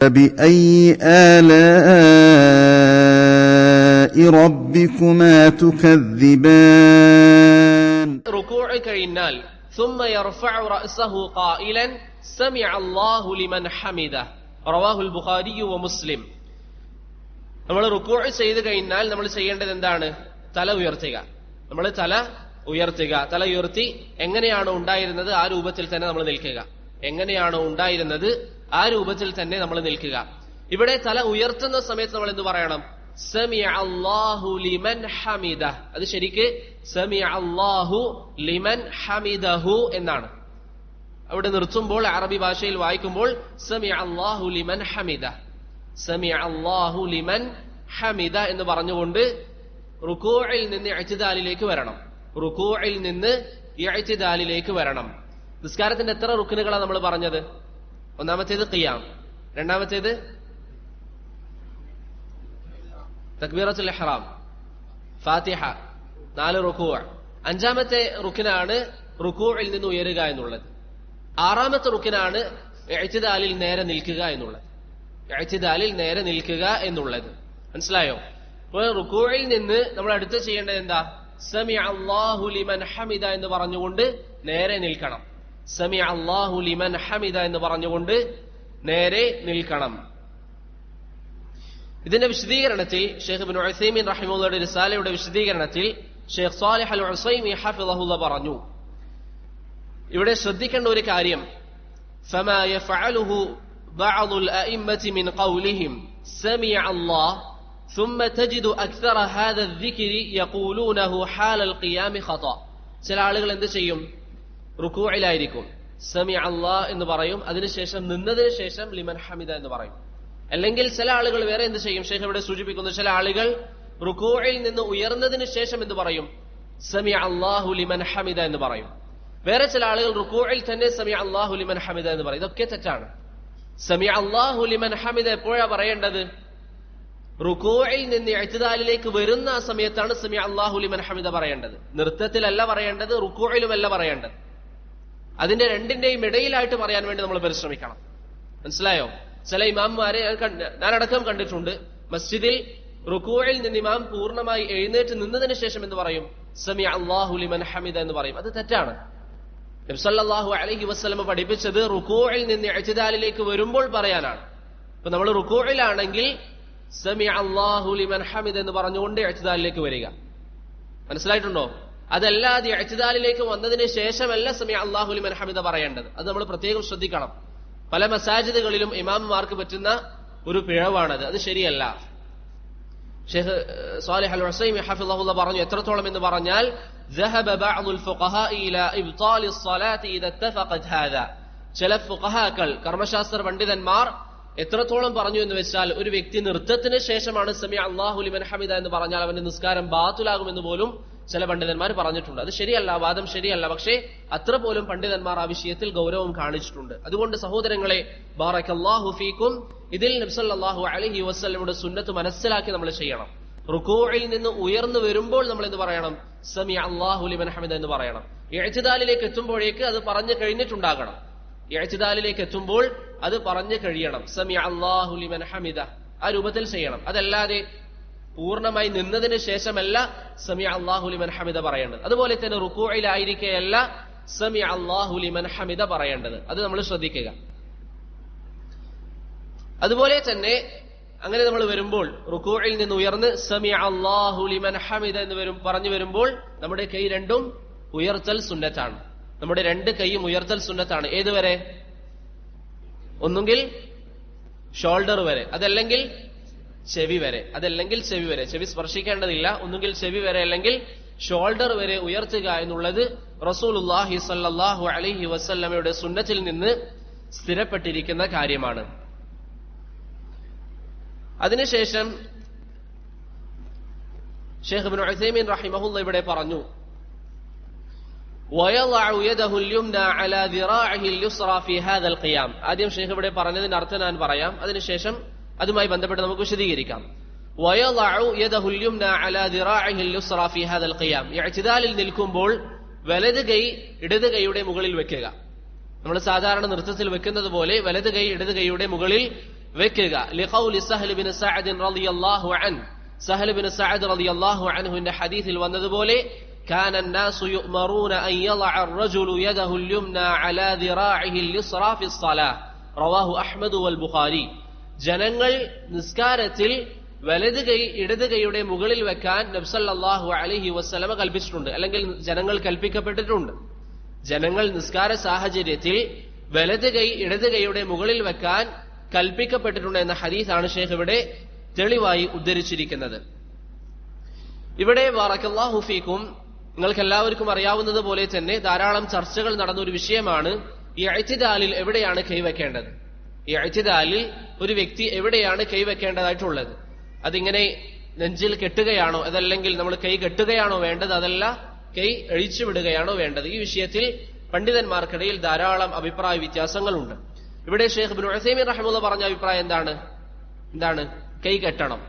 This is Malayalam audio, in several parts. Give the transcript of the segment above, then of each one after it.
فبأي آلاء ربكما تكذبان ركوعك النال ثم يرفع رأسه قائلا سمع الله لمن حمده رواه البخاري ومسلم നമ്മൾ റുക്കോഴ് ചെയ്ത് കഴിഞ്ഞാൽ നമ്മൾ ചെയ്യേണ്ടത് എന്താണ് തല ഉയർത്തുക നമ്മൾ തല ഉയർത്തുക തല ഉയർത്തി എങ്ങനെയാണോ ഉണ്ടായിരുന്നത് ആ രൂപത്തിൽ തന്നെ നമ്മൾ നിൽക്കുക എങ്ങനെയാണോ ഉണ്ടായിരുന്നത് ആ രൂപത്തിൽ തന്നെ നമ്മൾ നിൽക്കുക. ഇവിടെ തല ഉയർത്തുന്ന സമയത്ത് നമ്മൾ എന്ത് പറയണം? സമി അള്ളാഹു ലിമൻ ഹമിദ. അത് ശരിക്ക് സമി അള്ളാഹു ലിമൻ ഹമിദഹു എന്നാണ്. അവിടെ നിർത്തുമ്പോൾ അറബി ഭാഷയിൽ വായിക്കുമ്പോൾ സമി അള്ളാഹു ലിമൻ ഹമിദ. സമി അള്ളാഹു ലിമൻ ഹമിദ എന്ന് പറഞ്ഞുകൊണ്ട് റുക്കോയിൽ നിന്ന് ഇഅ്തിദാലിലേക്ക് വരണം. റുക്കോയിൽ നിന്ന് ഇഅ്തിദാലിലേക്ക് വരണം. നിസ്കാരത്തിന്റെ എത്ര റുക്കിനുകളാണ് നമ്മൾ പറഞ്ഞത്? ഒന്നാമത്തേത് ഖിയാം. രണ്ടാമത്തേത് തക്ബീറത്തുൽ ഇഹ്റാം. ഫാത്തിഹ. നാല് റുക്കൂ അഞ്ചാമത്തെ റുക്കിനാണ് റുക്കൂഇൽ നിന്ന് ഉയരുക എന്നുള്ളത്. ആറാമത്തെ റുക്കിനാണ് എഴുത്തിദാലിൽ നേരെ നിൽക്കുക എന്നുള്ളത്. എഴുത്തിദാലിൽ നേരെ നിൽക്കുക എന്നുള്ളത്. മനസ്സിലായോ? അപ്പോൾ റുക്കൂഇൽ നിന്ന് നമ്മൾ അടുത്ത് ചെയ്യേണ്ടത് എന്താ? സമി അള്ളാഹുലിമൻ ഹമിദ എന്ന് പറഞ്ഞുകൊണ്ട് നേരെ നിൽക്കണം. സമി അള്ളാഹു ലിമൻ ഹമിദ എന്ന് പറഞ്ഞുകൊണ്ട് നേരെ നിൽക്കണം ഇതിന്റെ വിശദീകരണത്തിൽ ഷെയ്ഖ് ബിൻ ഉസൈമീൻ റഹിമുള്ളയുടെ റിസാലയുടെ വിശദീകരണത്തിൽ ഷെയ്ഖ് സാലിഹ് അൽ ഉസൈമി ഹഫിളഹുല്ല പറഞ്ഞു ഇവിടെ ശ്രദ്ധിക്കേണ്ട ഒരു കാര്യം فما يفعله بعض الأئمة من قولهم سمع الله ثم تجد أكثر هذا الذكر يقولونه حال القيام خطأ ചില ആളുകൾ എന്ത് ചെയ്യും റുക്കൂയിലായിരിക്കും സമി അള്ളാഹ് എന്ന് പറയും. അതിനുശേഷം നിന്നതിന് ശേഷം ലിമൻ ഹമിദ എന്ന് പറയും. അല്ലെങ്കിൽ ചില ആളുകൾ വേറെ എന്ത് ചെയ്യും? ഷെയ്ഖ് ഇവിടെ സൂചിപ്പിക്കുന്നു. ചില ആളുകൾ റുക്കൂയിൽ നിന്ന് ഉയർന്നതിന് ശേഷം എന്ത് പറയും? സമി അള്ളാഹു ലിമൻ ഹമിദ എന്ന് പറയും. വേറെ ചില ആളുകൾ റുക്കൂയിൽ തന്നെ സമി അള്ളാഹു ലിമൻ ഹമിദ എന്ന് പറയും. ഇതൊക്കെ തെറ്റാണ്. സമി അള്ളാഹു ലിമൻ ഹമിദ എപ്പോഴാ പറയേണ്ടത്? റുക്കോയിൽ നിന്ന് എഴുത്തുദാലിലേക്ക് വരുന്ന ആ സമയത്താണ് സമി അള്ളാഹു ലിമൻ ഹമിദ പറയേണ്ടത്. നൃത്തത്തിലല്ല പറയേണ്ടത് റുക്കോയിലുമല്ല പറയേണ്ടത്. അതിന്റെ രണ്ടിന്റെയും ഇടയിലായിട്ട് പറയാൻ വേണ്ടി നമ്മൾ പരിശ്രമിക്കണം. മനസ്സിലായോ? ചില ഇമാമുമാരെ ഞാനടക്കം കണ്ടിട്ടുണ്ട്. മസ്ജിദിൽ റുക്കുവയിൽ നിന്ന് ഇമാം പൂർണമായി എഴുന്നേറ്റ് നിന്നതിന് ശേഷം എന്ന് പറയും? സമി അള്ളാഹു ലിമൻ ഹമിദ എന്ന് പറയും. അത് തെറ്റാണ്. നബ്സല്ലാഹു അലഹി വസ്ലമ പഠിപ്പിച്ചത് റുക്കൂയിൽ നിന്ന് എഴുതാലിലേക്ക് വരുമ്പോൾ പറയാനാണ്. ഇപ്പൊ നമ്മൾ റുക്കൂയിലാണെങ്കിൽ സമി അള്ളാഹു ലിമൻ ഹമിദ് എന്ന് പറഞ്ഞുകൊണ്ട് എഴുതാലിലേക്ക് വരിക. മനസ്സിലായിട്ടുണ്ടോ? അതല്ലാതെ എഴുതാലിലേക്ക് വന്നതിന് ശേഷമല്ല സമി അള്ളാഹു ലിമൻ ഹമിദ പറയേണ്ടത് അത് നമ്മൾ പ്രത്യേകം ശ്രദ്ധിക്കണം പല മസാജിദുകളിലും ഇമാംമാർക്ക് പറ്റുന്ന ഒരു പിഴവാണത് അത് ശരിയല്ല ഷെയ്ഖ് സാലിഹ് അൽ ഹുസൈമി ഹഫിളഹുല്ല പറഞ്ഞു എത്രത്തോളം എന്ന് പറഞ്ഞാൽ ذهب بعض الفقهاء إلى إبطال الصلاة إذا اتفقت هذا ചില ഫുഖഹാക്കൾ കർമ്മശാസ്ത്ര പണ്ഡിതന്മാർ എത്രത്തോളം പറഞ്ഞു എന്ന് വെച്ചാൽ ഒരു വ്യക്തി നൃത്തത്തിന് ശേഷമാണ് സമി അള്ളാഹു ലിമൻ ഹമിദ എന്ന് പറഞ്ഞാൽ അവന്റെ നിസ്കാരം ബാത്തുലാകുമെന്ന് പോലും ചില പണ്ഡിതന്മാർ പറഞ്ഞിട്ടുണ്ട്. അത് ശരിയല്ല വാദം ശരിയല്ല. പക്ഷേ അത്ര പോലും പണ്ഡിതന്മാർ ആ വിഷയത്തിൽ ഗൗരവം കാണിച്ചിട്ടുണ്ട്. അതുകൊണ്ട് സഹോദരങ്ങളെ ബാറക്കല്ലാഹു ഫീക്കും ഇതിൽ നബ്സല്ലാഹു അലഹി വസ്ലമിയുടെ സുന്നത്ത് മനസ്സിലാക്കി നമ്മൾ ചെയ്യണം. റുക്കോയിൽ നിന്ന് ഉയർന്നു വരുമ്പോൾ നമ്മൾ എന്ത് പറയണം? സമി അള്ളാഹു ലിമൻ ഹമിദ എന്ന് പറയണം. എഴുത്തുദാലിലേക്ക് എത്തുമ്പോഴേക്ക് അത് പറഞ്ഞു കഴിഞ്ഞിട്ടുണ്ടാകണം. എഴുത്തുദാലിലേക്ക് എത്തുമ്പോൾ അത് പറഞ്ഞു കഴിയണം. സമി അള്ളാഹു ലിമൻ ഹമിദ. ആ രൂപത്തിൽ ചെയ്യണം. അതല്ലാതെ പൂർണമായി നിന്നതിന് ശേഷമല്ല സമി അള്ളാഹുലിമൻ ഹമിദ പറയേണ്ടത്. അതുപോലെ തന്നെ റുക്കൂയിലായിരിക്കെയല്ല സമി അള്ളാഹുലിമൻ ഹമിദ പറയേണ്ടത്. അത് നമ്മൾ ശ്രദ്ധിക്കുക. അതുപോലെ തന്നെ അങ്ങനെ നമ്മൾ വരുമ്പോൾ റുക്കൂയിൽ നിന്ന് ഉയർന്ന് സമി അള്ളാഹുലിമൻ ഹമിദ എന്ന് വരും പറഞ്ഞു വരുമ്പോൾ നമ്മുടെ കൈ രണ്ടും ഉയർത്തൽ സുന്നത്താണ്. നമ്മുടെ രണ്ട് കൈയും ഉയർത്തൽ സുന്നത്താണ്. ഏതുവരെ ഒന്നുകിൽ ഷോൾഡർ വരെ. അതല്ലെങ്കിൽ ചെവി വരെ. അതല്ലെങ്കിൽ ചെവി വരെ. ചെവി സ്പർശിക്കേണ്ടതില്ല. ഒന്നുകിൽ ചെവി വരെ അല്ലെങ്കിൽ ഷോൾഡർ വരെ ഉയർത്തുക എന്നുള്ളത് റസൂലുല്ലാഹി സല്ലാഹു അലഹി വസല്ലമയുടെ സുന്നത്തിൽ നിന്ന് സ്ഥിരപ്പെട്ടിരിക്കുന്ന കാര്യമാണ്. അതിനുശേഷം ഷെയ്ഖ് ബിൻ ഉസൈമീൻ ഇവിടെ പറഞ്ഞു ആദ്യം ഷെയ്ഖ് ഇവിടെ പറഞ്ഞതിന്റെ അർത്ഥം ഞാൻ പറയാം. അതിനുശേഷം അതുമായി ബന്ധപ്പെട്ട് നമുക്ക് വിശദീകരിക്കാം ويضع يده اليمنى على ذراعه اليسرى في هذا القيام ഇഅ്തിദാലിൽ നിൽക്കുമ്പോൾ വലത് കൈ ഇടത് കൈയുടെ മുകളിൽ വെക്കുക നമ്മൾ സാധാരണ നൃത്തത്തിൽ വെക്കുന്നത് പോലെ വലത് കൈ ഇടത് കൈയുടെ മുകളിൽ വെക്കുക ലിഖൗലി സഹൽ ബിൻ സഅദ് റളിയല്ലാഹു അൻ സഹൽ ബിൻ സഅദ് റളിയല്ലാഹു അൻഹുവിന്റെ ഹദീസിൽ വന്നതുപോലെ كان الناس يؤمرون أن يضع الرجل يده اليمنى على ذراعه اليسرى في الصلاة رواه أحمد والبخاري ജനങ്ങൾ നിസ്കാരത്തിൽ വലത് കൈ ഇടത് കൈയുടെ മുകളിൽ വെക്കാൻ നബ്സല്ലാഹു അലഹി വസ്സലമ കൽപ്പിച്ചിട്ടുണ്ട്. അല്ലെങ്കിൽ ജനങ്ങൾ കൽപ്പിക്കപ്പെട്ടിട്ടുണ്ട്. ജനങ്ങൾ നിസ്കാര സാഹചര്യത്തിൽ വലത് കൈ ഇടത് കൈയുടെ മുകളിൽ വെക്കാൻ കൽപ്പിക്കപ്പെട്ടിട്ടുണ്ട് എന്ന ഹദീസാണ് ഷേഖ് ഇവിടെ തെളിവായി ഉദ്ധരിച്ചിരിക്കുന്നത്. ഇവിടെ വറക്കല്ലാഹുഫീക്കും നിങ്ങൾക്ക് എല്ലാവർക്കും അറിയാവുന്നത് പോലെ തന്നെ ധാരാളം ചർച്ചകൾ നടന്ന ഒരു വിഷയമാണ് ഈ അഴ്ത്തിദാലിൽ എവിടെയാണ് കൈവെക്കേണ്ടത്. ഈ അഴ്ത്തിദാലിൽ ഒരു വ്യക്തി എവിടെയാണ് കൈവെക്കേണ്ടതായിട്ടുള്ളത് അതിങ്ങനെ നെഞ്ചിൽ കെട്ടുകയാണോ? അതല്ലെങ്കിൽ നമ്മൾ കൈ കെട്ടുകയാണോ വേണ്ടത്? അതല്ല കൈ അഴിച്ചു വിടുകയാണോ വേണ്ടത്? ഈ വിഷയത്തിൽ പണ്ഡിതന്മാർക്കിടയിൽ ധാരാളം അഭിപ്രായ വ്യത്യാസങ്ങളുണ്ട്. ഇവിടെ ഷേഖ് ബിൻ ഉസൈമീൻ റഹിമുള്ള പറഞ്ഞ അഭിപ്രായം എന്താണ്? എന്താണ്? കൈ കെട്ടണം.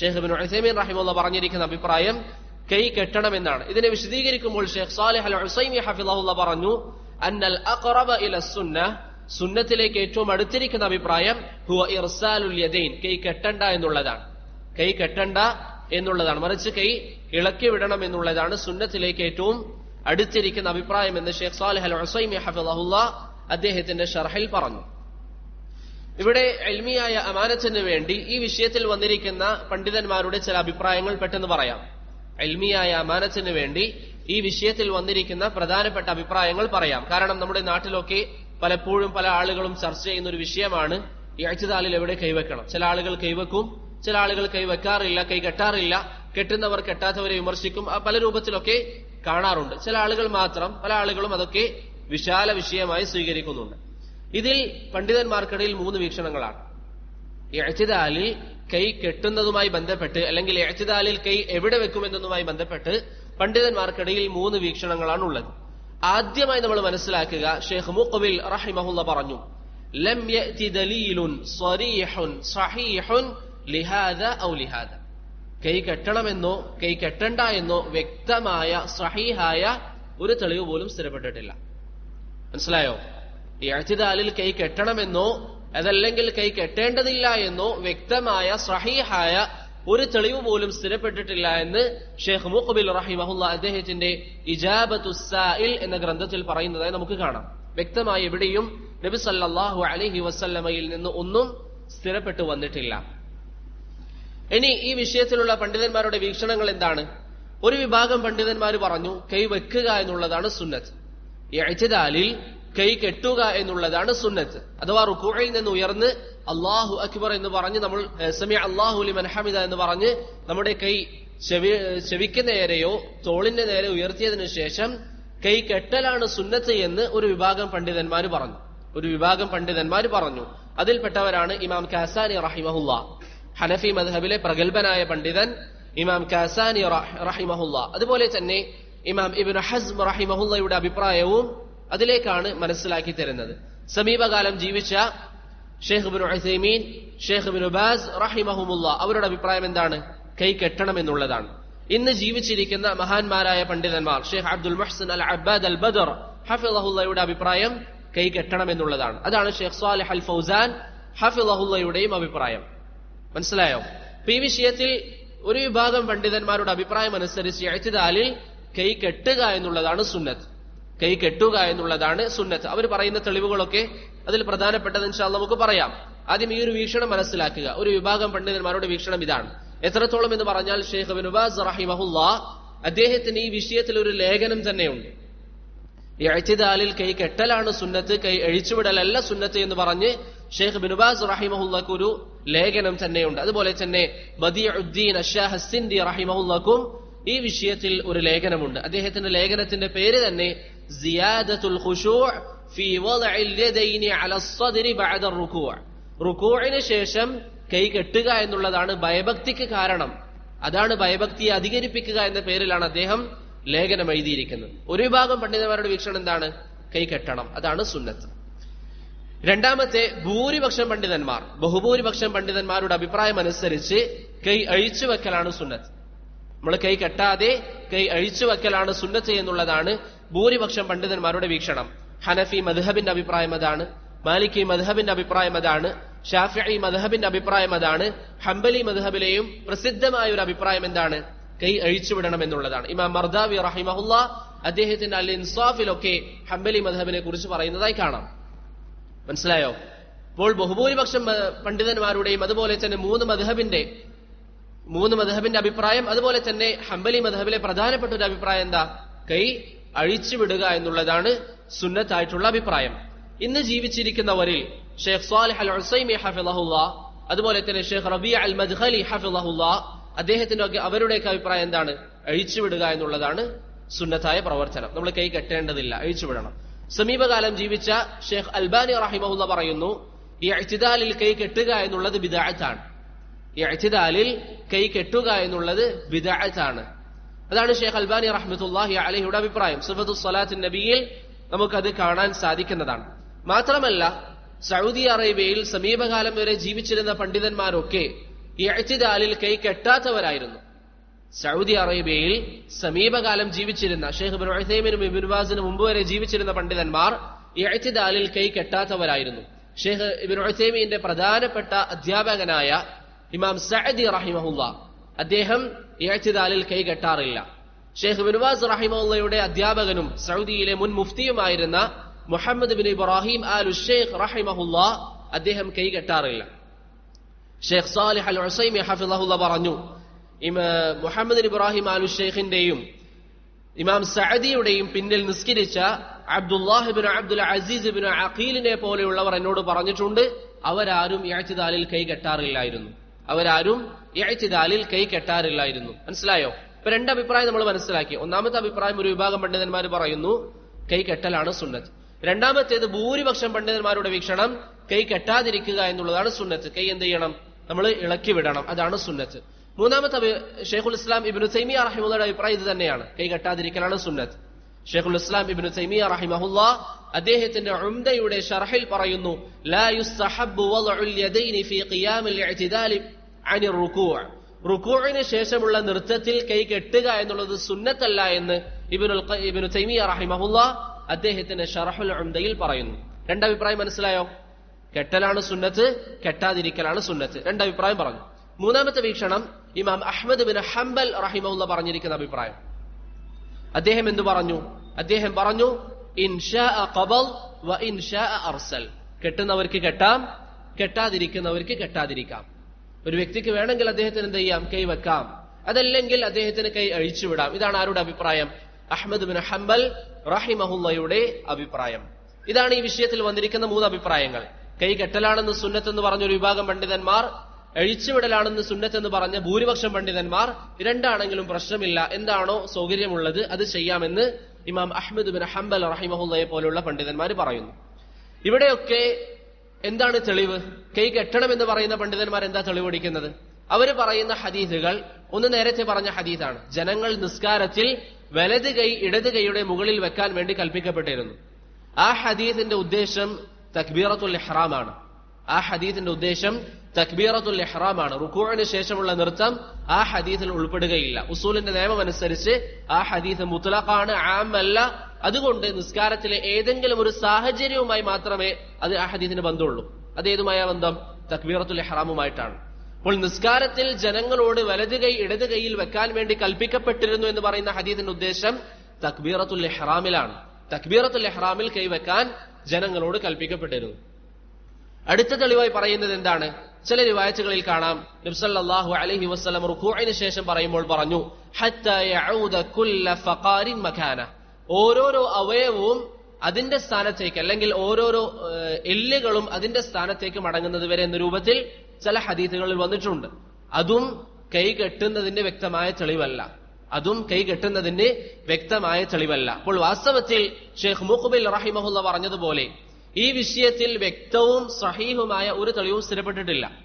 ഷേഖ് ബിൻ ഉസൈമീൻ റഹിമുള്ള പറഞ്ഞിരിക്കുന്ന അഭിപ്രായം കൈ കെട്ടണം എന്നാണ്. ഇതിനെ വിശദീകരിക്കുമ്പോൾ ഷേഖ് സാലിഹ് അൽ ഉസൈമി പറഞ്ഞു അന്നൽ അഖറബ ഇല സുന്ന സുന്നത്തിലേക്ക് ഏറ്റവും അടുത്തിരിക്കുന്ന അഭിപ്രായം ഹുവ ഇർസാലുൽ യദൈൻ കൈ കെട്ടണ്ട എന്നുള്ളതാണ്. കൈ കെട്ടണ്ട എന്നുള്ളതാണ്. മറിച്ച് കൈ ഇളക്കി വിടണം എന്നുള്ളതാണ് സുന്നത്തിലേക്ക് ഏറ്റവും അടുത്തിരിക്കുന്ന അഭിപ്രായം എന്ന് ഷേഖ് സാലിഹ് അൽ ഹഫിദുള്ള അദ്ദേഹത്തിന്റെ ഷർഹിൽ പറഞ്ഞു. ഇവിടെ എൽമിയായ അമാനത്തിന് വേണ്ടി ഈ വിഷയത്തിൽ വന്നിരിക്കുന്ന പണ്ഡിതന്മാരുടെ ചില അഭിപ്രായങ്ങൾ പെട്ടെന്ന് പറയാം. എൽമിയായ അമാനത്തിന് വേണ്ടി ഈ വിഷയത്തിൽ വന്നിരിക്കുന്ന പ്രധാനപ്പെട്ട അഭിപ്രായങ്ങൾ പറയാം. കാരണം നമ്മുടെ നാട്ടിലൊക്കെ പലപ്പോഴും പല ആളുകളും ചർച്ച ചെയ്യുന്ന ഒരു വിഷയമാണ് ഈ അച്ചുതാലിൽ എവിടെ കൈവെക്കണം. ചില ആളുകൾ കൈവെക്കും ചില ആളുകൾ കൈവെക്കാറില്ല കൈ കെട്ടാറില്ല കെട്ടുന്നവർ കെട്ടാത്തവരെ വിമർശിക്കും പല രൂപത്തിലൊക്കെ കാണാറുണ്ട്. ചില ആളുകൾ മാത്രം പല ആളുകളും അതൊക്കെ വിശാല വിഷയമായി സ്വീകരിക്കുന്നുണ്ട്. ഇതിൽ പണ്ഡിതന്മാർക്കിടയിൽ മൂന്ന് വീക്ഷണങ്ങളാണ്. എഴുത്തിദാലിൽ കൈ കെട്ടുന്നതുമായി ബന്ധപ്പെട്ട് അല്ലെങ്കിൽ എഴുത്തിദാലിൽ കൈ എവിടെ വെക്കുമെന്നതുമായി ബന്ധപ്പെട്ട് പണ്ഡിതന്മാർക്കിടയിൽ മൂന്ന് വീക്ഷണങ്ങളാണ് ഉള്ളത് ആദ്യമായി നമ്മൾ മനസ്സിലാക്കുക ഷെയ്ഖ് മുഖബിൽ റഹിമഹുല്ല പറഞ്ഞു ലം ഔ കൈ കെട്ടണമെന്നോ കൈ കെട്ടണ്ട എന്നോ വ്യക്തമായ സഹീഹായ ഒരു തെളിവ് പോലും സ്ഥിരപ്പെട്ടിട്ടില്ല. മനസ്സിലായോ? ഈ കൈ കെട്ടണമെന്നോ അതല്ലെങ്കിൽ കൈ കെട്ടേണ്ടതില്ല എന്നോ വ്യക്തമായ സഹീഹായ ഒരു തെളിവ് പോലും സ്ഥിരപ്പെട്ടിട്ടില്ല എന്ന് ഷെയ്ഖ് മുഖബിൽ റഹിമഹുല്ല അദ്ദേഹത്തിന്റെ ഇജാബത്തുസായിൽ എന്ന ഗ്രന്ഥത്തിൽ പറയുന്നതായി നമുക്ക് കാണാം. വ്യക്തമായി എവിടെയും നബി സല്ലാഹു അലഹി വസല്ലമയിൽ നിന്ന് ഒന്നും സ്ഥിരപ്പെട്ടു വന്നിട്ടില്ല. ഇനി ഈ വിഷയത്തിലുള്ള പണ്ഡിതന്മാരുടെ വീക്ഷണങ്ങൾ എന്താണ്? ഒരു വിഭാഗം പണ്ഡിതന്മാർ പറഞ്ഞു കൈ വെക്കുക എന്നുള്ളതാണ് സുന്നത്ത്. അഴിച്ചതാലിൽ കൈ കെട്ടുക എന്നുള്ളതാണ് സുന്നത്ത്. അഥവാ റുക്കുഴയിൽ നിന്ന് ഉയർന്ന് അള്ളാഹു അക്ബർ എന്ന് പറഞ്ഞ് നമ്മൾ സമയ അള്ളാഹു ലിമൻ ഹമിദ എന്ന് പറഞ്ഞ് നമ്മുടെ കൈ ചെവി ചെവിക്ക് നേരെയോ തോളിന്റെ നേരെ ഉയർത്തിയതിനു ശേഷം കൈ കെട്ടലാണ് സുന്നത്ത് എന്ന് ഒരു വിഭാഗം പണ്ഡിതന്മാർ പറഞ്ഞു. ഒരു വിഭാഗം പണ്ഡിതന്മാർ പറഞ്ഞു. അതിൽപ്പെട്ടവരാണ് ഇമാം കാസാനി റഹിമഹുല്ല. ഹനഫി മദ്ഹബിലെ പ്രഗത്ഭനായ പണ്ഡിതൻ ഇമാം കാസാനി റഹിമഹുല്ല. അതുപോലെ തന്നെ ഇമാം ഇബിൻ ഹസ്ം റഹിമഹുല്ലയുടെ അഭിപ്രായവും അതിലേക്കാണ് മനസ്സിലാക്കി തരുന്നത്. സമീപകാലം ജീവിച്ച Sheikh bin Uthaymeen Sheikh bin Baz റഹിമഹുമുല്ല. അവരുടെ അഭിപ്രായം എന്താണ്? കൈ കെട്ടണം എന്നുള്ളതാണ്. ഇന്ന് ജീവിച്ചിരിക്കുന്ന മഹാന്മാരായ പണ്ഡിതന്മാർ ഷെയ്ഖ് അബ്ദുൽ മഹ്സൻ അൽ അബ്ബാദ് അൽ ബദർ ഹഫിളഹുല്ലയുടെ അഭിപ്രായം കൈ കെട്ടണം എന്നുള്ളതാണ്. അതാണ് ഷെയ്ഖ് സാലിഹ് അൽ ഫൗസാൻ ഹഫിളഹുല്ലയുടെയും അഭിപ്രായം. മനസ്സിലായോ? ഈ വിഷയത്തിൽ ഒരു വിഭാഗം പണ്ഡിതന്മാരുടെ അഭിപ്രായം അനുസരിച്ച് എഴുത്തിദാലിൽ കൈ കെട്ടുക എന്നുള്ളതാണ് സുന്നത്ത്. കൈ കെട്ടുക എന്നുള്ളതാണ് സുന്നത്ത്. അവർ പറയുന്ന തെളിവുകളൊക്കെ അതിൽ പ്രധാനപ്പെട്ടത് ഇൻഷാ നമുക്ക് പറയാം. ആദ്യം ഈ ഒരു വീക്ഷണം മനസ്സിലാക്കുക. ഒരു വിഭാഗം പണ്ഡിതന്മാരുടെ വീക്ഷണം ഇതാണ്. എത്രത്തോളം എന്ന് പറഞ്ഞാൽ ഷെയ്ഖ് ബിനുബാസ് റഹിമഹുല്ല അദ്ദേഹത്തിന് ഈ വിഷയത്തിൽ ഒരു ലേഖനം തന്നെയുണ്ട്. ഈ അഴ്ത്തിദാലിൽ കൈ കെട്ടലാണ് സുന്നത്ത് കൈ അഴിച്ചുവിടലല്ല സുന്നത്ത് എന്ന് പറഞ്ഞ് ഷെയ്ഖ് ബിനുബാസ് റഹിമഹുല്ലക്ക് ഒരു ലേഖനം തന്നെയുണ്ട്. അതുപോലെ തന്നെ ബദിയുദ്ദീൻ അഷാ ഹസിൻദി റഹിമഹുല്ലക്കും ഈ വിഷയത്തിൽ ഒരു ലേഖനമുണ്ട്. അദ്ദേഹത്തിന്റെ ലേഖനത്തിന്റെ പേര് തന്നെ സിയാദത്തുൽ ഖുശൂ' ഫീ വദഇൽ യദൈനി അല الصدر بعد الركوع റുക്കൂഇന് ശേഷം കൈ കെട്ടുക എന്നുള്ളതാണ് ഭയഭക്തിക്ക് കാരണം അതാണ് ഭയഭക്തിയെ അധികരിപ്പിക്കുക എന്ന പേരിലാണ് അദ്ദേഹം ലേഖനം എഴുതിയിരിക്കുന്നത് ഒരു വിഭാഗം പണ്ഡിതന്മാരുടെ വീക്ഷണം എന്താണ് കൈ കെട്ടണം അതാണ് സുന്നത്ത് രണ്ടാമത്തെ ഭൂരിപക്ഷം പണ്ഡിതന്മാർ ബഹുഭൂരിപക്ഷം പണ്ഡിതന്മാരുടെ അഭിപ്രായം അനുസരിച്ച് കൈ അഴിച്ചു വെക്കലാണ് സുന്നത്ത് നമ്മൾ കൈ കെട്ടാതെ കൈ അഴിച്ചു വെക്കലാണ് സുന്നത്ത് എന്നുള്ളതാണ് ഭൂരിപക്ഷം പണ്ഡിതന്മാരുടെ വീക്ഷണം. ഹനഫി മദ്ഹബിന്റെ അഭിപ്രായം അതാണ് മാലിക്കി മദ്ഹബിന്റെ അഭിപ്രായം അതാണ് ഷാഫി മധഹബിന്റെ അഭിപ്രായം അതാണ് ഹംബലി മധഹബിലെയും പ്രസിദ്ധമായ ഒരു അഭിപ്രായം എന്താണ്? കൈ അഴിച്ചുവിടണം എന്നുള്ളതാണ്. ഇമാം മർദാവി റഹിമഹുല്ല അദ്ദേഹത്തിന്റെ അൽ ഇൻസാഫിലൊക്കെ ഹംബലി മധഹബിനെ കുറിച്ച് പറയുന്നതായി കാണാം. മനസ്സിലായോ? ഇപ്പോൾ ബഹുഭൂരിപക്ഷം പണ്ഡിതന്മാരുടെയും അതുപോലെ തന്നെ മൂന്ന് മധഹബിന്റെ മൂന്ന് മധഹബിന്റെ അഭിപ്രായം അതുപോലെ തന്നെ ഹംബലി മധഹബിലെ പ്രധാനപ്പെട്ട ഒരു അഭിപ്രായം എന്താ? കൈ അഴിച്ചുവിടുക എന്നുള്ളതാണ് സുന്നത്തായിട്ടുള്ള അഭിപ്രായം. ഇന്ന് ജീവിച്ചിരിക്കുന്നവരിൽ ഷെയ്ഖ് സാലിഹ് അൽ ഉസൈമി ഹഫിളഹുല്ല അതുപോലെ തന്നെ ഷെയ്ഖ് റബി അൽ മദ്ഖലി ഹഫിളഹുല്ല അദ്ദേഹത്തിന്റെ ഒക്കെ അവരുടെയൊക്കെ അഭിപ്രായം എന്താണ്? അഴിച്ചുവിടുക എന്നുള്ളതാണ് സുന്നത്തായ പ്രവർത്തനം. നമ്മൾ കൈ കെട്ടേണ്ടതില്ല അഴിച്ചുവിടണം. സമീപകാലം ജീവിച്ച ഷെയ്ഖ് അൽബാനി റഹിമഹുല്ല പറയുന്നു ഈ അഴ്ചിദാലിൽ കൈ കെട്ടുക എന്നുള്ളത് ബിദാഴത്താണ് ഈ അഴ്ചിദാലിൽ കൈ കെട്ടുക എന്നുള്ളത് ബിദാഅത്താണ്. അതാണ് ഷെയ്ഖ് അൽബാനി റഹ്മത്തുല്ലാഹി അലഹിയുടെ അഭിപ്രായം. സിഫത്തു സലാത്തിൻ നബിയിൽ നമുക്കത് കാണാൻ സാധിക്കുന്നതാണ്. മാത്രമല്ല സൗദി അറേബ്യയിൽ സമീപകാലം വരെ ജീവിച്ചിരുന്ന പണ്ഡിതന്മാരൊക്കെ അഴ്ചിദാലിൽ കൈ കെട്ടാത്തവരായിരുന്നു. സൗദി അറേബ്യയിൽ സമീപകാലം ജീവിച്ചിരുന്ന ഷെയ്ഖ് ബിൻ ഉസൈമിനും മുമ്പ് വരെ ജീവിച്ചിരുന്ന പണ്ഡിതന്മാർ അഴ്ചിദാലിൽ കൈ കെട്ടാത്തവരായിരുന്നു. ഷെയ്ഖ് ഇബിൻ ഉസൈമീന്റെ പ്രധാനപ്പെട്ട അധ്യാപകനായ ഇമാം സഅദി റഹിമഹുല്ല അദ്ദേഹം ഈ കൈകെട്ടാറില്ല ഷെയ്ഖ് ബിൻവാസ് റഹിമുള്ളയുടെ അധ്യാപകനും സൗദിയിലെ മുൻ മുഫ്തിയുമായിരുന്ന Muhammad bin Ibrahim Al Sheikh റഹിമഹുല്ല അദ്ദേഹം കൈകെട്ടാറില്ല ഷെയ്ഖ് സാലിഹ് അൽ ഉസൈമി ഹഫിള്ള പറഞ്ഞു മുഹമ്മദ് ഇബ്രാഹിം അൽ ഷെയ്ഖിന്റെയും ഇമാം സഅദിയുടെയും പിന്നിൽ നിസ്കരിച്ച Abdullah bin Abdul Aziz bin അഖീലിനെ പോലെയുള്ളവർ എന്നോട് പറഞ്ഞിട്ടുണ്ട് അവരാരും ഇഅ്തിദാലിൽ കൈ കെട്ടാറില്ലായിരുന്നു. അവരാരും ഇഅ്തിദാലിൽ കൈ കെട്ടാറില്ലായിരുന്നു. മനസ്സിലായോ? ഇപ്പൊ രണ്ട് അഭിപ്രായം നമ്മൾ മനസ്സിലാക്കി. ഒന്നാമത്തെ അഭിപ്രായം ഒരു വിഭാഗം പണ്ഡിതന്മാർ പറയുന്നു കൈ കെട്ടലാണ് സുന്നത്ത്. രണ്ടാമത്തേത് ഭൂരിപക്ഷം പണ്ഡിതന്മാരുടെ വീക്ഷണം കൈ കെട്ടാതിരിക്കുക എന്നുള്ളതാണ് സുന്നത്ത്. കൈ എന്ത് ചെയ്യണം? നമ്മൾ ഇളക്കി വിടണം. അതാണ് സുന്നത്ത്. മൂന്നാമത്തെ ഷെയ്ഖുൽ ഇസ്ലാം ഇബ്നു സൈമി റഹിമുള്ളയുടെ അഭിപ്രായം ഇത് തന്നെയാണ്. കൈ കെട്ടാതിരിക്കലാണ് സുന്നത്ത്. ഷെയ്ഖുൽ ഇസ്ലാം ഇബ്നു സൈമി റഹിമഹുല്ല അദ്ദേഹത്തിന്റെ ഉംദയുടെ ഷർഹിൽ പറയുന്നു റുകൂഇന് ശേഷമുള്ള നൃത്തത്തിൽ കൈ കെട്ടുക എന്നുള്ളത് സുന്നത്തല്ല എന്ന് ഇബ്നുൽ ഇബിനു ഇബ്നു തൈമിയ റഹിമഹുല്ല അദ്ദേഹത്തിന്റെ ഷർഹുൽ ഉംദയിൽ പറയുന്നു. രണ്ടഭിപ്രായം മനസ്സിലായോ? കെട്ടലാണ് സുന്നത്ത് കെട്ടാതിരിക്കലാണ് സുന്നത്ത്. രണ്ടഭിപ്രായം പറഞ്ഞു. മൂന്നാമത്തെ വീക്ഷണം ഇമാം അഹമ്മദ് ബിൻ ഹംബൽ റഹിമുള്ള പറഞ്ഞിരിക്കുന്ന അഭിപ്രായം. അദ്ദേഹം എന്തു പറഞ്ഞു? അദ്ദേഹം പറഞ്ഞു വ അർസൽ. കെട്ടുന്നവർക്ക് കെട്ടാം കെട്ടാതിരിക്കുന്നവർക്ക് കെട്ടാതിരിക്കാം. ഒരു വ്യക്തിക്ക് വേണമെങ്കിൽ അദ്ദേഹത്തിന് എന്ത് ചെയ്യാം? കൈ വെക്കാം. അതല്ലെങ്കിൽ അദ്ദേഹത്തിന് കൈ അഴിച്ചുവിടാം. ഇതാണ് ആരുടെ അഭിപ്രായം? അഹമ്മദ് ബിൻ ഹംബൽ റഹിമഹുല്ലയുടെ അഭിപ്രായം. ഇതാണ് ഈ വിഷയത്തിൽ വന്നിരിക്കുന്ന മൂന്ന് അഭിപ്രായങ്ങൾ. കൈ കെട്ടലാണെന്ന് സുന്നത്ത് എന്ന് പറഞ്ഞ ഒരു വിഭാഗം പണ്ഡിതന്മാർ അഴിച്ചുവിടലാണെന്ന് സുന്നത്ത് എന്ന് പറഞ്ഞ ഭൂരിപക്ഷം പണ്ഡിതന്മാർ രണ്ടാണെങ്കിലും പ്രശ്നമില്ല. എന്താണോ സൗകര്യമുള്ളത് അത് ചെയ്യാമെന്ന് ഇമാം അഹ്മദ് ബിൻ ഹംബൽ റഹിമഹുല്ലയെ പോലുള്ള പണ്ഡിതന്മാർ പറയുന്നു. ഇവിടെയൊക്കെ എന്താണ് തെളിവ്? കൈ കെട്ടണം എന്ന് പറയുന്ന പണ്ഡിതന്മാർ എന്താ തെളിവടിക്കുന്നത് അവർ പറയുന്ന ഹദീസുകൾ ഒന്ന് നേരത്തെ പറഞ്ഞ ഹദീസാണ്. ജനങ്ങൾ നിസ്കാരത്തിൽ വലത് കൈ ഇടത് കൈയുടെ മുകളിൽ വെക്കാൻ വേണ്ടി കൽപ്പിക്കപ്പെട്ടിരുന്നു. ആ ഹദീസിന്റെ ഉദ്ദേശം തക്ബീറത്തുൽ ഇഹ്റാമാണ്. ആ ഹദീത്തിന്റെ ഉദ്ദേശം തക്ബീറത്തുൽ ഇഹ്റാമാണ്. റുക്കുവിന് ശേഷമുള്ള നൃത്തം ആ ഹദീസിൽ ഉൾപ്പെടുകയില്ല. ഉസൂലിന്റെ നിയമം അനുസരിച്ച് ആ ഹദീസ് മുത്തലഖാണ് ആമല്ല. അതുകൊണ്ട് നിസ്കാരത്തിലെ ഏതെങ്കിലും ഒരു സാഹചര്യവുമായി മാത്രമേ അത് ആ ഹദീസിന് ബന്ധമുള്ളൂ. അത് ഏതുമായ ബന്ധം? തക്ബീറത്തുൽ ഇഹ്റാമുമായിട്ടാണ്. അപ്പോൾ നിസ്കാരത്തിൽ ജനങ്ങളോട് വലത് കൈ ഇടത് കൈയിൽ വെക്കാൻ വേണ്ടി കൽപ്പിക്കപ്പെട്ടിരുന്നു എന്ന് പറയുന്ന ഹദീസിന്റെ ഉദ്ദേശം തക്ബീറത്തുൽ ഇഹ്റാമിലാണ്. തക്ബീറത്തുൽ ഇഹ്റാമിൽ കൈവെക്കാൻ ജനങ്ങളോട് കൽപ്പിക്കപ്പെട്ടിരുന്നു. അടുത്ത തെളിവായി പറയുന്നത് എന്താണ്? ചില റിവായത്തുകളിൽ കാണാം. നബ്സല്ലാഹു അലഹി വസ്ലം റുഖുവിന് ശേഷം പറയുമ്പോൾ പറഞ്ഞു മഖാന. ഓരോരോ അവയവവും അതിന്റെ സ്ഥാനത്തേക്ക് അല്ലെങ്കിൽ ഓരോരോ എല്ലുകളും അതിന്റെ സ്ഥാനത്തേക്ക് മടങ്ങുന്നത് വരെ എന്ന രൂപത്തിൽ ചില ഹദീസുകളിൽ വന്നിട്ടുണ്ട്. അതും കൈ കെട്ടുന്നതിന്റെ വ്യക്തമായ തെളിവല്ല. അതും കൈ കെട്ടുന്നതിന്റെ വ്യക്തമായ തെളിവല്ല. അപ്പോൾ വാസ്തവത്തിൽ ഷെയ്ഖ് മുഖബിൽ റഹിമഹുല്ല പറഞ്ഞതുപോലെ ഈ വിഷയത്തിൽ വ്യക്തവും സഹീഹുമായ ഒരു തെളിവും സ്ഥിരപ്പെട്ടിട്ടില്ല.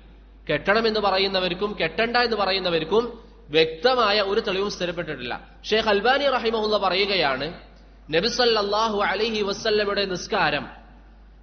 കെട്ടണം എന്ന് പറയുന്നവർക്കും കെട്ടണ്ട എന്ന് പറയുന്നവർക്കും വ്യക്തമായ ഒരു തെളിവും സ്ഥിരപ്പെട്ടിട്ടില്ല. ഷെയ്ഖ് അൽബാനി റഹിമഹുല്ല പറയുകയാണ് നബിസല്ലാഹു അലൈഹി വസ്ല്ലമയുടെ നിസ്കാരം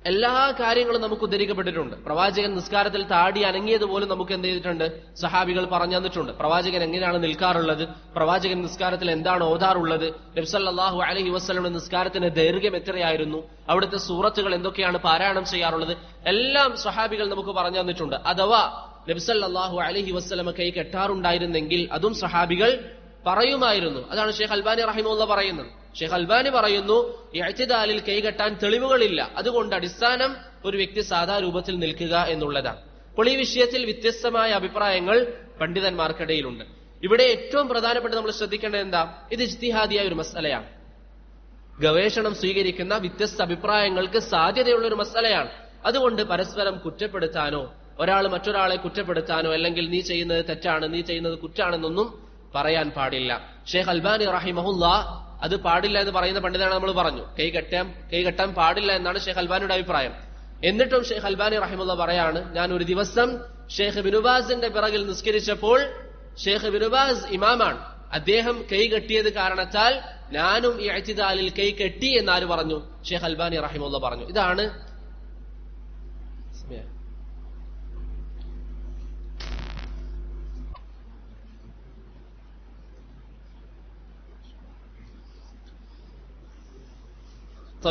എല്ലാ കാര്യങ്ങളും നമുക്ക് ഉദ്ധരിക്കപ്പെട്ടിട്ടുണ്ട്. പ്രവാചകൻ നിസ്കാരത്തിൽ താടി അനങ്ങിയതുപോലും നമുക്ക് എന്ത് ചെയ്തിട്ടുണ്ട്? സഹാബികൾ പറഞ്ഞു തന്നിട്ടുണ്ട്. പ്രവാചകൻ എങ്ങനെയാണ് നിൽക്കാറുള്ളത്? പ്രവാചകൻ നിസ്കാരത്തിൽ എന്താണ് ഓതാറുള്ളത്? നബ്സല്ലാഹു അലഹി വസ്ലമിന്റെ നിസ്കാരത്തിന്റെ ദൈർഘ്യം എത്രയായിരുന്നു? അവിടുത്തെ സൂറത്തുകൾ എന്തൊക്കെയാണ് പാരായണം ചെയ്യാറുള്ളത്? എല്ലാം സഹാബികൾ നമുക്ക് പറഞ്ഞു തന്നിട്ടുണ്ട്. അഥവാ നബ്സല്ലാഹു അലഹി വസ്ലമ കൈ കെട്ടാറുണ്ടായിരുന്നെങ്കിൽ അതും സഹാബികൾ പറയുമായിരുന്നു. അതാണ് ഷെയ്ഖ് അൽബാനി റഹിമുള്ള പറയുന്നത്. ഷെയ്ഖ് അൽബാനി പറയുന്നു എഴുത്തിദാലിൽ കൈകെട്ടാൻ തെളിവുകളില്ല. അതുകൊണ്ട് അടിസ്ഥാനം ഒരു വ്യക്തി സാധാ രൂപത്തിൽ നിൽക്കുക എന്നുള്ളതാണ്. അപ്പോൾ ഈ വിഷയത്തിൽ വ്യത്യസ്തമായ അഭിപ്രായങ്ങൾ പണ്ഡിതന്മാർക്കിടയിലുണ്ട്. ഇവിടെ ഏറ്റവും പ്രധാനപ്പെട്ട നമ്മൾ ശ്രദ്ധിക്കേണ്ടത് എന്താ? ഇത് ഇജ്തിഹാദിയായ ഒരു മസലയാണ്. ഗവേഷണം സ്വീകരിക്കുന്ന വ്യത്യസ്ത അഭിപ്രായങ്ങൾക്ക് സാധ്യതയുള്ള ഒരു മസലയാണ്. അതുകൊണ്ട് പരസ്പരം കുറ്റപ്പെടുത്താനോ ഒരാൾ മറ്റൊരാളെ കുറ്റപ്പെടുത്താനോ അല്ലെങ്കിൽ നീ ചെയ്യുന്നത് തെറ്റാണ് നീ ചെയ്യുന്നത് കുറ്റാണെന്നൊന്നും പറയാൻ പാടില്ല. ഷെയ്ഖ് അൽബാനി റഹിമഹുല്ല അത് പാടില്ല എന്ന് പറയുന്ന പണ്ഡിതാണ് നമ്മൾ പറഞ്ഞു. കൈ കെട്ടാൻ കൈ കെട്ടാൻ പാടില്ല എന്നാണ് ഷെയ്ഖ് അൽബാനിയുടെ അഭിപ്രായം. എന്നിട്ടും ഷെയ്ഖ് അൽബാനി റഹിമുള്ള പറയാണ് ഞാൻ ഒരു ദിവസം ഷെയ്ഖ് ബിനുബാസിന്റെ പിറകിൽ നിസ്കരിച്ചപ്പോൾ ഷെയ്ഖ് ബിനുബാസ് ഇമാമാണ്. അദ്ദേഹം കൈ കെട്ടിയത് കാരണത്താൽ ഞാനും ഈ അച്ചിതാലിൽ കൈ കെട്ടി എന്നാര് പറഞ്ഞു? ഷെയ്ഖ് അൽബാനി റഹിമുള്ള പറഞ്ഞു. ഇതാണ്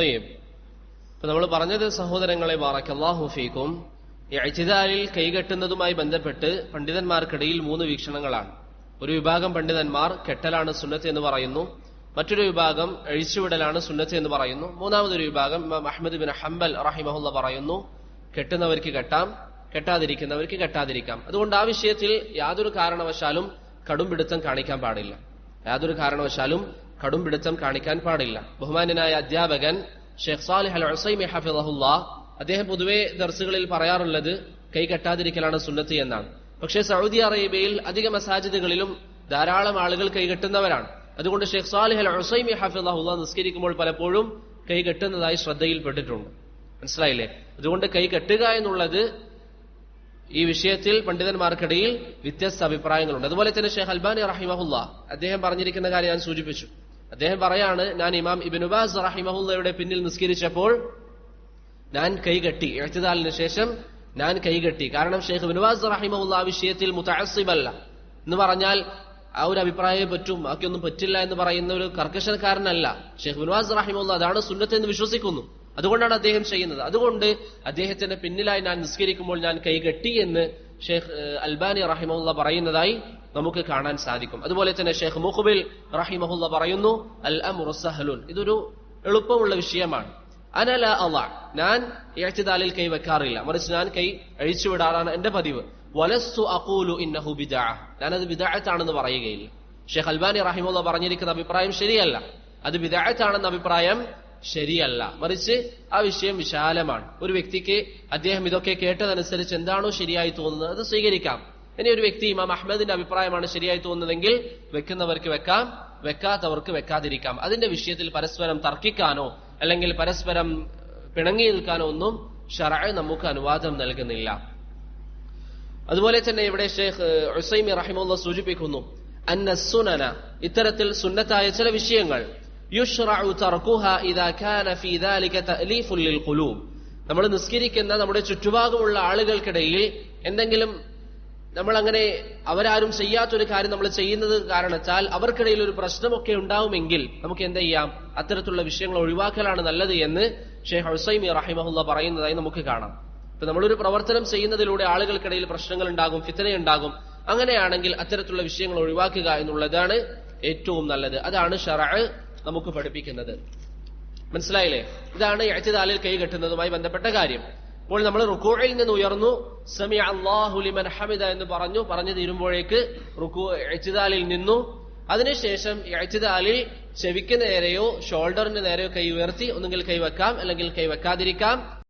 ഇപ്പൊ നമ്മൾ പറഞ്ഞത് സഹോദരങ്ങളെ ബാറക്കല്ലാഹു ഫീക്കും ഈ അജിദാലിൽ കൈകെട്ടുന്നതുമായി ബന്ധപ്പെട്ട് പണ്ഡിതന്മാർക്കിടയിൽ മൂന്ന് വീക്ഷണങ്ങളാണ്. ഒരു വിഭാഗം പണ്ഡിതന്മാർ കെട്ടലാണ് സുന്നത്ത് എന്ന് പറയുന്നു. മറ്റൊരു വിഭാഗം അഴിച്ചുവിടലാണ് സുന്നത്ത് എന്ന് പറയുന്നു. മൂന്നാമതൊരു വിഭാഗം അഹമ്മദ് ബിൻ ഹംബൽ റഹിമഹുല്ല പറയുന്നു കെട്ടുന്നവർക്ക് കെട്ടാം കെട്ടാതിരിക്കുന്നവർക്ക് കെട്ടാതിരിക്കാം. അതുകൊണ്ട് ആ വിഷയത്തിൽ യാതൊരു കാരണവശാലും കടുംപിടുത്തം കാണിക്കാൻ പാടില്ല. യാതൊരു കാരണവശാലും കടുംപിടുത്തം കാണിക്കാൻ പാടില്ല. ബഹുമാന്യനായ അധ്യാപകൻ ഷെയ്ഖ് സാലിഹ് അൽ ഹുസൈമി ഹഫിദഹുല്ല അദ്ദേഹം പൊതുവെ ദർസുകളിൽ പറയാറുള്ളത് കൈ കെട്ടാതിരിക്കലാണ് സുന്നത്ത് എന്നാണ്. പക്ഷേ സൗദി അറേബ്യയിൽ അധിക മസാജിദുകളിലും ധാരാളം ആളുകൾ കൈകെട്ടുന്നവരാണ് അതുകൊണ്ട് ഷെയ്ഖ് സാലിഹ് അൽ ഹുസൈമി ഹഫിദഹുല്ല നിസ്കരിക്കുമ്പോൾ പലപ്പോഴും കൈ കെട്ടുന്നതായി ശ്രദ്ധയിൽപ്പെട്ടിട്ടുണ്ട്. മനസ്സിലായില്ലേ? അതുകൊണ്ട് കൈ കെട്ടുക എന്നുള്ളത് ഈ വിഷയത്തിൽ പണ്ഡിതന്മാർക്കിടയിൽ വ്യത്യസ്ത അഭിപ്രായങ്ങളുണ്ട്. അതുപോലെ തന്നെ ഷെയ്ഖ് അൽബാനി റഹിമഹുല്ല അദ്ദേഹം പറഞ്ഞിരിക്കുന്ന കാര്യം ഞാൻ സൂചിപ്പിച്ചു. അദ്ദേഹം പറയാണ് ഞാൻ ഇമാം ഇബിനുബാസ് റഹിമഹുല്ലയുടെ പിന്നിൽ നിസ്കരിച്ചപ്പോൾ ഞാൻ കൈകെട്ടി എഴുത്തുതാലിന് ശേഷം ഞാൻ കൈകെട്ടി കാരണം ഷെയ്ഖ് ബിനുബാസ് റഹിമഹുല്ല ആ വിഷയത്തിൽ മുത്തഅസിബല്ല എന്ന് പറഞ്ഞാൽ ആ ഒരു അഭിപ്രായമേ പറ്റും ബാക്കിയൊന്നും പറ്റില്ല എന്ന് പറയുന്ന ഒരു കർക്കശനക്കാരനല്ല ഷെയ്ഖ് ബിനുബാസ് റഹിമുല്ല അതാണ് സുന്നത്ത് എന്ന് വിശ്വസിക്കുന്നു. അതുകൊണ്ടാണ് അദ്ദേഹം ചെയ്യുന്നത്. അതുകൊണ്ട് അദ്ദേഹത്തിന്റെ പിന്നിലായി ഞാൻ നിസ്കരിക്കുമ്പോൾ ഞാൻ കൈകെട്ടി എന്ന് ഷെയ്ഖ് അൽബാനി റഹിമുള്ള പറയുന്നതായി നമുക്ക് കാണാൻ സാധിക്കും. അതുപോലെ തന്നെ ഷെയ്ഖ് മുഖബിൽ റഹിമഹുല്ല പറയുന്നു അൽ അമുറസഹലുൻ ഇതൊരു എളുപ്പമുള്ള വിഷയമാണ്. അനല അള്ളാ ഞാൻ ഇഴച്ചിദാലിൽ കൈ വെക്കാറില്ല. മറിച്ച് ഞാൻ കൈ അഴിച്ചുവിടാറാണ് എന്റെ പതിവ്. വലസ്തു അഖൂലു ഇന്നഹു ബിദാ. ഞാനത് ബിദാഴത്താണെന്ന് പറയുകയില്ല. ഷെയ്ഖ് അൽബാനി റഹിമുള്ള പറഞ്ഞിരിക്കുന്ന അഭിപ്രായം ശരിയല്ല. അത് ബിദാഅത്താണെന്ന അഭിപ്രായം ശരിയല്ല. മറിച്ച് ആ വിഷയം വിശാലമാണ്. ഒരു വ്യക്തിക്ക് അദ്ദേഹം ഇതൊക്കെ കേട്ടതനുസരിച്ച് എന്താണോ ശരിയായി തോന്നുന്നത് അത് സ്വീകരിക്കാം. ഇനി ഒരു വ്യക്തി ഇമാം അഹമ്മദിന്റെ അഭിപ്രായമാണ് ശരിയായി തോന്നുന്നതെങ്കിൽ വെക്കുന്നവർക്ക് വെക്കാം വെക്കാത്തവർക്ക് വെക്കാതിരിക്കാം. അതിന്റെ വിഷയത്തിൽ പരസ്പരം തർക്കിക്കാനോ അല്ലെങ്കിൽ പരസ്പരം പിണങ്ങി നിൽക്കാനോ ഒന്നും ഷറായ് നമുക്ക് അനുവാദം നൽകുന്നില്ല. അതുപോലെ തന്നെ ഇവിടെ ഷെയ്ഖ് ഉസൈമി റഹിമുള്ള സൂചിപ്പിക്കുന്നു അന്നസുനന ഇത്തരത്തിൽ സുന്നത്തായ ചില വിഷയങ്ങൾ. യുഷ്റഉ തർക്കുഹ ഇദാ കാന ഫീ ദാലിക തഅലീഫുൽ ലിൽ നമ്മൾ നിസ്കരിക്കുന്ന നമ്മുടെ ചുറ്റുഭാഗമുള്ള ആളുകൾക്കിടയിൽ എന്തെങ്കിലും നമ്മൾ അങ്ങനെ അവരാരും ചെയ്യാത്തൊരു കാര്യം നമ്മൾ ചെയ്യുന്നത് കാരണത്താൽ അവർക്കിടയിൽ ഒരു പ്രശ്നമൊക്കെ ഉണ്ടാവുമെങ്കിൽ നമുക്ക് എന്ത് ചെയ്യാം? അത്തരത്തിലുള്ള വിഷയങ്ങൾ ഒഴിവാക്കലാണ് നല്ലത് എന്ന് ഷെയ്ഖ് ഹുസൈമി റഹിമഹുല്ല പറയുന്നതായി നമുക്ക് കാണാം. ഇപ്പൊ നമ്മളൊരു പ്രവർത്തനം ചെയ്യുന്നതിലൂടെ ആളുകൾക്കിടയിൽ പ്രശ്നങ്ങൾ ഉണ്ടാകും ഫിത്തനയുണ്ടാകും. അങ്ങനെയാണെങ്കിൽ അത്തരത്തിലുള്ള വിഷയങ്ങൾ ഒഴിവാക്കുക എന്നുള്ളതാണ് ഏറ്റവും നല്ലത്. അതാണ് ഷറ നമുക്ക് പഠിപ്പിക്കുന്നത്. മനസ്സിലായില്ലേ? ഇതാണ് എഴുത്തിതാലിൽ കൈ കെട്ടുന്നതുമായി ബന്ധപ്പെട്ട കാര്യം. അപ്പോൾ നമ്മൾ റുക്കോയിൽ നിന്ന് ഉയർന്നു സമി അള്ളാഹുലിമൻ ഹമിദ എന്ന് പറഞ്ഞു പറഞ്ഞു തീരുമ്പോഴേക്ക് റുക്കു എഴുത്തിതാലിൽ നിന്നു. അതിനുശേഷം എഴുത്തിതാലിൽ ചെവിക്ക് നേരെയോ ഷോൾഡറിന് നേരെയോ കൈ ഉയർത്തി ഒന്നുകിൽ കൈവെക്കാം അല്ലെങ്കിൽ കൈ വെക്കാതിരിക്കാം